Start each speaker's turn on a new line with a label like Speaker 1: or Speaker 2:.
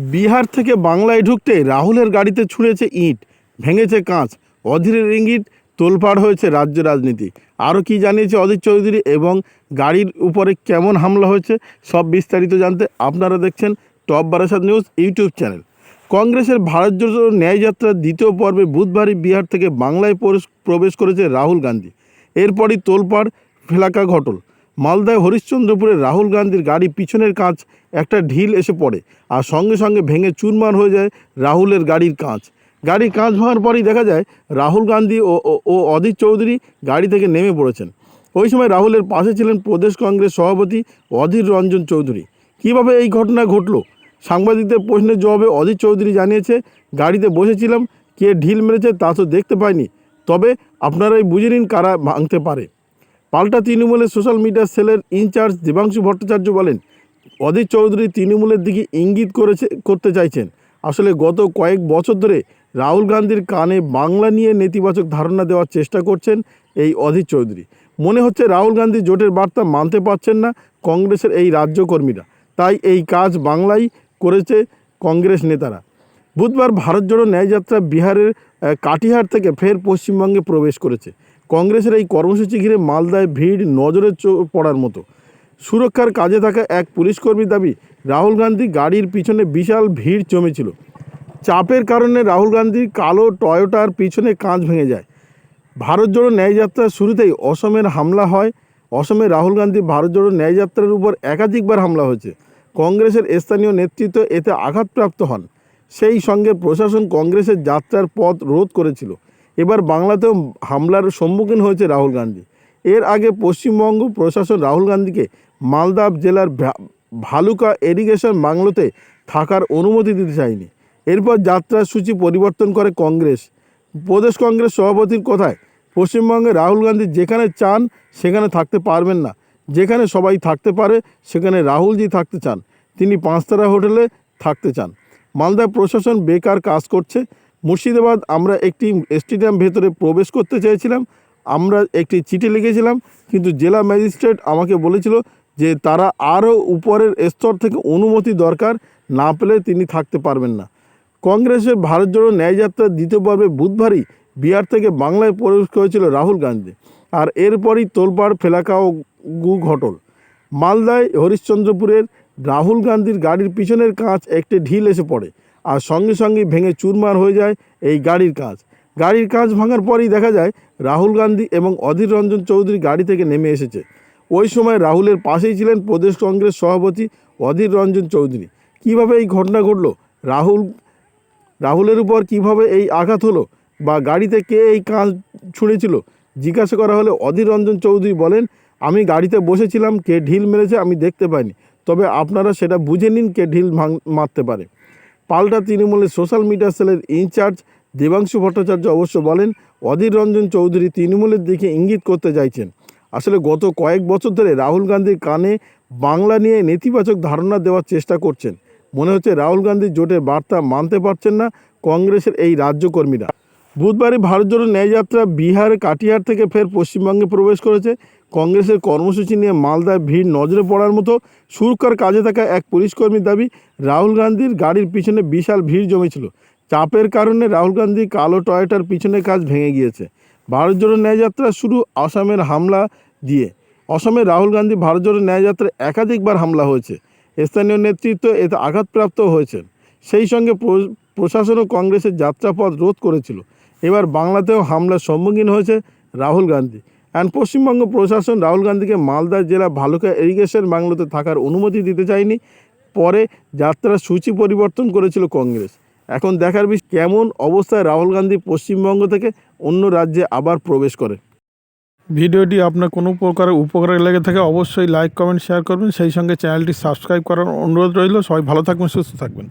Speaker 1: বিহার থেকে বাংলায় ঢুকতে রাহুলের গাড়িতে ছুঁড়েছে ইট, ভেঙেছে কাঁচ, অধীরের ইঙ্গিত তোলপাড় হয়েছে রাজ্য রাজনীতি। আরও কি জানিয়েছে অধীর চৌধুরী এবং গাড়ির উপরে কেমন হামলা হয়েছে সব বিস্তারিত জানতে আপনারা দেখছেন top Barasat news YouTube channel. কংগ্রেসের ভারত জোড়ো ন্যায়যাত্রার দ্বিতীয় পর্বে বুধবারই বিহার থেকে বাংলায় প্রবেশ- করেছে রাহুল গান্ধী। এরপরই তোলপাড় ফেলাকা ঘটল। মালদায় হরিশ্চন্দ্রপুরে রাহুল গান্ধীর গাড়ি পিছনের কাঁচ, একটা ঢিল এসে পড়ে আর সঙ্গে সঙ্গে ভেঙে চুরমার হয়ে যায় রাহুলের গাড়ির কাঁচ। গাড়ির কাঁচ ভাঙার পরই দেখা যায় রাহুল গান্ধী ও, ও- অদিত চৌধুরী গাড়ি থেকে নেমে পড়েছেন। ওই সময় রাহুলের পাশে ছিলেন প্রদেশ কংগ্রেস সভাপতি অধীর রঞ্জন চৌধুরী। কীভাবে এই ঘটনা ঘটলো? সাংবাদিকদের প্রশ্নের জবাবে অধীর চৌধুরী জানিয়েছে, গাড়িতে বসেছিলাম, কে ঢিল মেরেছে তা তো দেখতে পাইনি। তবে আপনারাই বুঝে নিন কারা ভাঙতে পারে। পাল্টা তৃণমূলের সোশ্যাল মিডিয়া সেলের ইনচার্জ দেবাংশু ভট্টাচার্য বলেন, অধীর চৌধুরী তৃণমূলের দিকে ইঙ্গিত করেছে, করতে চাইছেন। আসলে গত কয়েক বছর ধরে রাহুল গান্ধীর কানে বাংলা নিয়ে নেতিবাচক ধারণা দেওয়ার চেষ্টা করছেন এই অধীর চৌধুরী। মনে হচ্ছে রাহুল গান্ধী জোটের বার্তা মানতে পারছেন না কংগ্রেসের এই রাজ্যকর্মীরা। তাই এই কাজ বাংলায় করেছে কংগ্রেস নেতারা। বুধবার ভারত জোড়ো ন্যায়যাত্রা বিহারের কাটিহার থেকে ফের পশ্চিমবঙ্গে প্রবেশ করেছে। কংগ্রেসের এই কর্মসূচি ঘিরে মালদায় ভিড় নজরে পড়ার মতো। সুরক্ষার কাজে থাকা এক পুলিশকর্মীর দাবি, রাহুল গান্ধী গাড়ির পিছনে বিশাল ভিড় জমেছিল। চাপের কারণে রাহুল গান্ধীর কালো টয়োটার পিছনে কাঁচ ভেঙে যায়। ভারত জোড়ো ন্যায়যাত্রার শুরুতেই অসমের হামলা হয়। অসমে রাহুল গান্ধী ভারত জোড়ো ন্যায়যাত্রার উপর একাধিকবার হামলা হয়েছে। কংগ্রেসের স্থানীয় নেতৃত্ব এতে আঘাতপ্রাপ্ত হন। সেই সঙ্গে প্রশাসন কংগ্রেসের যাত্রার পথ রোধ করেছিল। এবার বাংলাতেও হামলার সম্মুখীন হয়েছে রাহুল গান্ধী। এর আগে পশ্চিমবঙ্গ প্রশাসন রাহুল গান্ধীকে মালদা জেলার ভালুকা এরিগেশন বাংলোতে থাকার অনুমতি দিতে চায়নি। এরপর যাত্রার সূচি পরিবর্তন করে কংগ্রেস। প্রদেশ কংগ্রেস সভাপতির কথায় পশ্চিমবঙ্গে রাহুল গান্ধী যেখানে চান, সেখানে থাকতে পারবেন না। যেখানে সবাই থাকতে পারে, সেখানে রাহুলজি থাকতে চান। তিনি পাঁচতারা হোটেলে থাকতে চান। মালদা প্রশাসন বেকার কাজ করছে। মুর্শিদাবাদ আমরা একটি স্টেডিয়াম ভেতরে প্রবেশ করতে চেয়েছিলাম। আমরা একটি চিঠি লিখেছিলাম, কিন্তু জেলা ম্যাজিস্ট্রেট আমাকে বলেছিল যে তারা আরও উপরের স্তর থেকে অনুমতি দরকার, না পেলে তিনি থাকতে পারবেন না। কংগ্রেসের ভারত জোড়ো ন্যায়যাত্রার দ্বিতীয় পর্বে বুধবারই বিহার থেকে বাংলায় প্রবেশ করেছিল রাহুল গান্ধী, আর এরপরই তোলপাড়, ফেলাকা ও গু ঘটল। মালদায় হরিশ্চন্দ্রপুরের রাহুল গান্ধীর গাড়ির পিছনের কাঁচ একটি ঢিল এসে পড়ে। আর সঙ্গে সঙ্গে ভেঙে চুরমার হয়ে যায় এই গাড়ির কাজ। গাড়ির কাজ ভাঙার পরই দেখা যায় রাহুল গান্ধী এবং অধীর রঞ্জন চৌধুরী গাড়ি থেকে নেমে এসেছে। ওই সময় রাহুলের পাশেই ছিলেন প্রদেশ কংগ্রেস সভাপতি অধীর রঞ্জন চৌধুরী। কীভাবে এই ঘটনা ঘটলো? রাহুল, রাহুলের উপর কীভাবে এই আঘাত হলো? বা গাড়িতে কে এই কাঁচ ছুঁড়েছিল? জিজ্ঞাসা করা হলে অধীর রঞ্জন চৌধুরী বলেন, আমি গাড়িতে বসেছিলাম, কে ঢিল মেরেছে আমি দেখতে পাইনি। তবে আপনারা সেটা বুঝে নিন, কে ঢিল মারতে পারে। পাল্টা তৃণমূলের সোশ্যাল মিডিয়া সেলের ইনচার্জ দেবাংশু ভট্টাচার্য অবশ্য বলেন, অধীর রঞ্জন চৌধুরী তৃণমূলের দিকে ইঙ্গিত করতে চাইছেন। আসলে গত কয়েক বছর ধরে রাহুল গান্ধীর কানে বাংলা নিয়ে নেতিবাচক ধারণা দেওয়ার চেষ্টা করছেন। মনে হচ্ছে রাহুল গান্ধীর জোটের বার্তা মানতে পারছেন না কংগ্রেসের এই রাজ্যকর্মীরা। বুধবারই ভারত জোড়ো ন্যায়যাত্রা বিহার কাটিহার থেকে ফের পশ্চিমবঙ্গে প্রবেশ করেছে। কংগ্রেসের কর্মসূচি নিয়ে মালদায় ভিড় নজরে পড়ার মতো সুরক্ষার কাজে থাকা এক পুলিশকর্মীর দাবি, রাহুল গান্ধীর গাড়ির পিছনে বিশাল ভিড় জমেছিল। চাপের কারণে রাহুল গান্ধী কালো টয়টার পিছনে কাজ ভেঙে গিয়েছে। ভারত জোড়ো ন্যায়যাত্রা শুরু আসামের হামলা দিয়ে। অসমে রাহুল গান্ধী ভারত জোড়ো ন্যায়যাত্রায় একাধিকবার হামলা হয়েছে। স্থানীয় নেতৃত্ব এতে আঘাতপ্রাপ্ত হয়েছেন। সেই সঙ্গে প্রশাসনও কংগ্রেসের যাত্রাপথ রোধ করেছিল। এবার বাংলাতেও হামলার সম্মুখীন হয়েছে রাহুল গান্ধী। অ্যান্ড পশ্চিমবঙ্গ প্রশাসন রাহুল গান্ধীকে মালদা জেলা ভালুকা ইরিগেশন বাংলোতে থাকার অনুমতি দিতে চায়নি। পরে যাত্রার সূচি পরিবর্তন করেছিল কংগ্রেস। এখন দেখার বিষয়, কেমন অবস্থায় রাহুল গান্ধী পশ্চিমবঙ্গ থেকে অন্য রাজ্যে আবার প্রবেশ করে? ভিডিওটি আপনার কোনো প্রকারের উপকারে লেগে থাকে অবশ্যই লাইক কমেন্ট শেয়ার করবেন। সেই সঙ্গে চ্যানেলটি সাবস্ক্রাইব করার অনুরোধ রইল। সবাই ভালো থাকবেন, সুস্থ থাকবেন।